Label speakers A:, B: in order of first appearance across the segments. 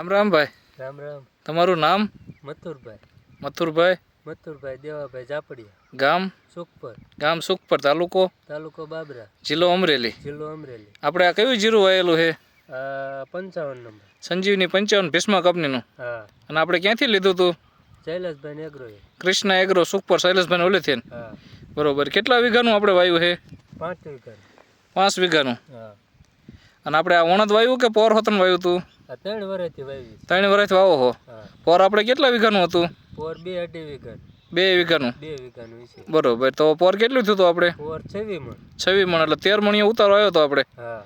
A: રામ રામ ભાઈ
B: રામ. રામ
A: તમારું નામ?
B: મથુરભાઈ.
A: મથુરભાઈ?
B: મથુરભાઈ દેવાભાઈ ઝાપડિયા.
A: ગામ?
B: સુખપર.
A: ગામ સુખપર તાલુકો?
B: તાલુકો બાબરા.
A: જિલ્લો અમરેલી.
B: જિલ્લો અમરેલી.
A: આપણે આ કયું જીરું વાયેલું છે?
B: પંચાવન નંબર.
A: સંજીવની પંચાવન ભીષ્મ કંપનીનું.
B: હા.
A: અને આપણે ક્યાંથી લીધું હતું
B: શૈલેષભાઈ એગ્રો
A: કૃષ્ણ એગ્રો સુખપર શૈલેષભાઈ ઓલેથી. બરોબર. કેટલા વીઘાનું આપણે વાયું છે?
B: પાંચ વીઘા
A: પાંચ વીઘાનું. અને આપણે આ ઓણદ વાવ્યું કે પોર હોતન વાવ્યું હતું
B: ત્રણ વર્ષથી વાવી
A: ત્રણ વર્ષથી વાવો હો. પોર આપણે કેટલા વીઘાનું હતું?
B: પોર બે અઢી વીઘા.
A: બે વીઘાનું?
B: બે વીઘાનું છે.
A: બરોબર. તો પોર કેટલું થયું હતું આપણે?
B: પોર છવ્વી મણ.
A: છવ્વીસ મણ. એટલે તેર મણીએ ઉતારો આવ્યો હતો આપણે?
B: હા.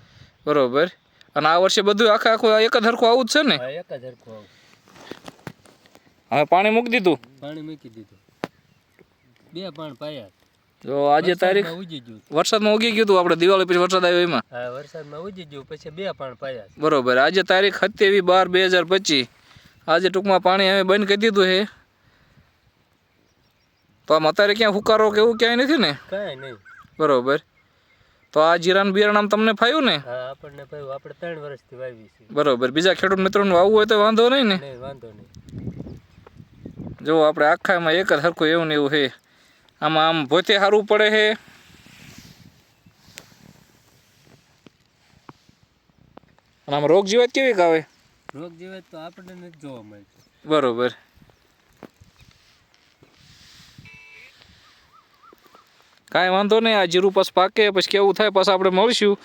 A: બરોબર. અને આ વર્ષે બધું આખા આખું એક જ હરખું આવું જ છે ને?
B: હા એક જ હરખું આવું.
A: હવે પાણી મૂકી દીધું?
B: પાણી મૂકી દીધું. બે પાણ પાયા.
A: જો આજે તારીખ
B: વરસાદમાં
A: ઉગી ગયું હતું આપણે દિવાળી પછી વરસાદ આવ્યો એમાં?
B: હા વરસાદમાં ઉગી ગયું પછી બે પાણ પાયા
A: બરોબર. આજે તારીખ સત્યાવીસ બાર બે હજાર પચીસ. આજે ટૂંકમાં પાણી અમે બંધ કરી દીધું છે. તો આમ અત્યારે ક્યાં હુકારો કે એવું ક્યાંય નથી ને?
B: કાંઈ નહીં.
A: બરોબર. તો આ જીરાન બિયારણ આમ તમને ફાયું ને?
B: હા આપણને ફાયું. આપણે ત્રણ વર્ષથી વાવી છે
A: બરોબર. બીજા ખેડૂત મિત્રોનું વાવવું હોય તો વાંધો નહીં ને?
B: વાંધો નહીં.
A: જો આપણે આખામાં એક જ સરખું એવું ને એવું છે. આમાં આમ પોતે સારું પડે છે અને આમ રોગ જીવાત કેવી આવે
B: રોગ જીવાત તો આપણને નથી જોવા મળે.
A: બરોબર. કાંઈ વાંધો નહીં આ જીરું પાસ પાકે પછી કેવું થાય પછી આપણે મળીશું.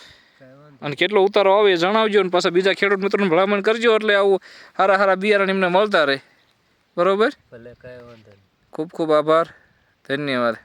A: અને કેટલો ઉતારો આવે જણાવજો અને પાછા બીજા ખેડૂત મિત્રોને ભલામણ કરજો એટલે આવું સારા સારા બિયારણ એમને મળતા રહે. બરોબર?
B: ભલે કાંઈ વાંધો
A: ખૂબ ખૂબ આભાર. ધન્યવાદ.